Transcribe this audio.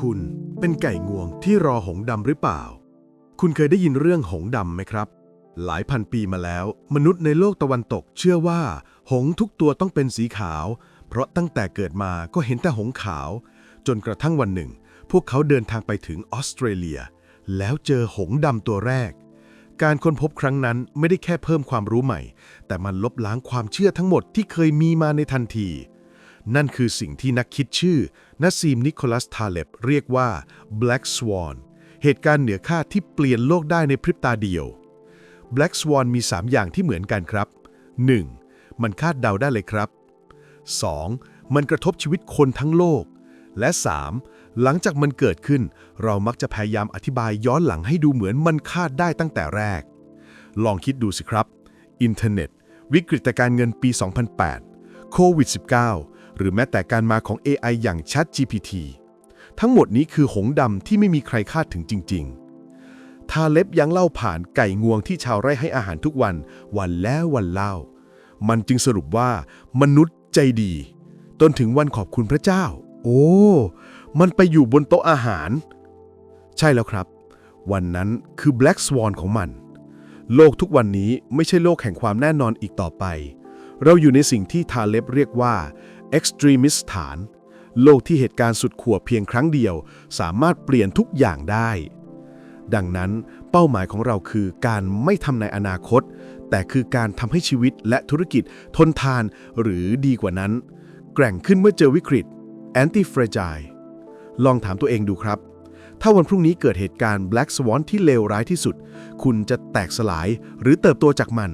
คุณเป็นไก่งวงที่รอหงดำหรือเปล่า คุณเคยได้ยินเรื่องหงดำไหมครับ หลายพันปีมาแล้ว มนุษย์ในโลกตะวันตกเชื่อว่า หงทุกตัวต้องเป็นสีขาว เพราะตั้งแต่เกิดมาก็เห็นแต่หงขาว จนกระทั่งวันหนึ่ง พวกเขาเดินทางไปถึงออสเตรเลีย แล้วเจอหงดำตัวแรก การค้นพบครั้งนั้นไม่ได้แค่เพิ่มความรู้ใหม่ แต่มันลบล้างความเชื่อทั้งหมดที่เคยมีมาในทันที นั่นคือสิ่งที่นักคิดชื่อนัสซีมนิโคลัสทาเลบเรียกว่า Black Swan เหตุการณ์เหนือคาดที่เปลี่ยนโลกได้ในพริบตาเดียว Black Swan มี 3 อย่างที่เหมือนกันครับ 1. มันคาดเดาได้เลยครับ 2. มันกระทบชีวิตคนทั้งโลก และ 3. หลังจากมันเกิดขึ้น เรามักจะพยายามอธิบายย้อนหลังให้ดูเหมือนมันคาดได้ตั้งแต่แรก ลองคิดดูสิครับ อินเทอร์เน็ต วิกฤตการเงินปี 2008 โควิด -19 หรือแม้แต่การมาของ AI อย่าง ChatGPT ทั้งหมดนี้คือหงดำที่ไม่มีใครคาดถึงจริง ๆ ทาเล็บยังเล่าผ่านไก่งวงที่ชาวไร่ให้อาหารทุกวัน วันแล้ววันเล่า มันจึงสรุปว่ามนุษย์ใจดี จนถึงวันขอบคุณพระเจ้า โอ้ มันไปอยู่บนโต๊ะอาหาร ใช่แล้วครับ วันนั้นคือ Black Swan ของมัน โลกทุกวันนี้ไม่ใช่โลกแห่งความแน่นอนอีกต่อไป เราอยู่ในสิ่งที่ทาเล็บเรียกว่า extremist ฐาน โลกที่เหตุการณ์สุดขั้วเพียงครั้งเดียว สามารถเปลี่ยนทุกอย่างได้ ดังนั้นเป้าหมายของเราคือการไม่ทำในอนาคต แต่คือการทำให้ชีวิตและธุรกิจทนทานหรือดีกว่านั้น แกร่งขึ้นเมื่อเจอวิกฤต anti fragile ลองถามตัวเองดูครับถ้าวันพรุ่งนี้เกิดเหตุการณ์ Black Swan ที่เลวร้ายที่สุด คุณจะแตกสลายหรือเติบโตจากมัน